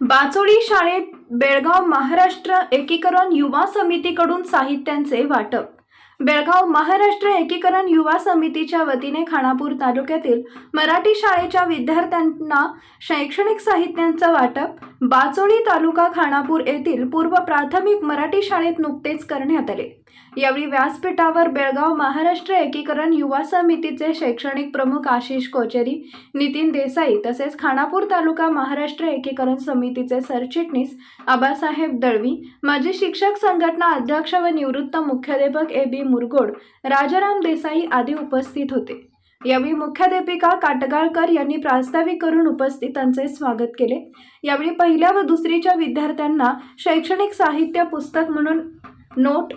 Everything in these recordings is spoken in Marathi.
बाचोळी शाळेत बेळगाव महाराष्ट्र एकीकरण युवा समितीकडून साहित्यांचे वाटप. बेळगाव महाराष्ट्र एकीकरण युवा समितीच्या वतीने खानापूर तालुक्यातील मराठी शाळेच्या विद्यार्थ्यांना शैक्षणिक साहित्यांचं वाटप बाचोळी तालुका खानापूर येथील पूर्व प्राथमिक मराठी शाळेत नुकतेच करण्यात आले. यावेळी व्यासपीठावर बेळगाव महाराष्ट्र एकीकरण युवा समितीचे शैक्षणिक प्रमुख आशिष कोचेरी नितीन देसाई तसेच खानापूर तालुका महाराष्ट्र एकीकरण समितीचे सरचिटणीस आबासाहेब दळवी माजी शिक्षक संघटना अध्यक्ष व निवृत्त मुख्याध्यापक ए बी मुरगोड राजाराम देसाई आदी उपस्थित होते. यावेळी मुख्याध्यापिका काटगाळकर यांनी प्रास्ताविक करून उपस्थितांचे स्वागत केले. यावेळी पहिल्या व दुसरीच्या विद्यार्थ्यांना शैक्षणिक साहित्य पुस्तक म्हणून नोट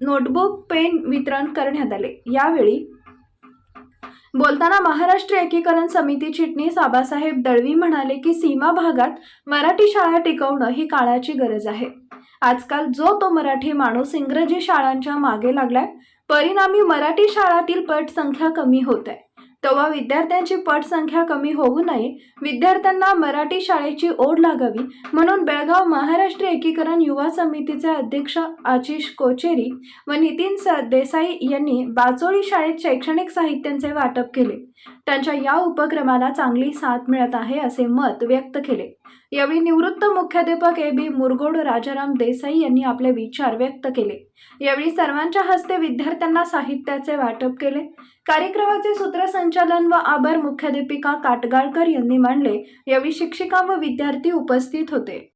नोटबुक पेन वितरण करण्यात आले. यावेळी बोलताना महाराष्ट्र एकीकरण समिती चिटणीस आबासाहेब दळवी म्हणाले की सीमा भागात मराठी शाळा टिकवणं ही काळाची गरज आहे. आजकाल जो तो मराठी माणूस इंग्रजी शाळांच्या मागे लागलाय परिणामी मराठी शाळातील पटसंख्या कमी होत आहे. तेव्हा विद्यार्थ्यांची पटसंख्या कमी होऊ नये विद्यार्थ्यांना मराठी शाळेची ओढ लागावी म्हणून बेळगाव महाराष्ट्र एकीकरण युवा समितीचे अध्यक्ष आशिष कोचेरी व नितीन देसाई यांनी बाचोळी शाळेत शैक्षणिक साहित्यांचे वाटप केले. त्यांच्या या उपक्रमाला चांगली साथ मिळत आहे असे मत व्यक्त केले. यावेळी निवृत्त मुख्याध्यापक ए बी मुरगोड राजाराम देसाई यांनी आपले विचार व्यक्त केले. यावेळी सर्वांच्या हस्ते विद्यार्थ्यांना साहित्याचे वाटप केले. कार्यक्रमाचे सूत्रसंचालन व आभार मुख्याध्यापिका काटगाळकर यांनी मांडले. यावेळी शिक्षिका व विद्यार्थी उपस्थित होते.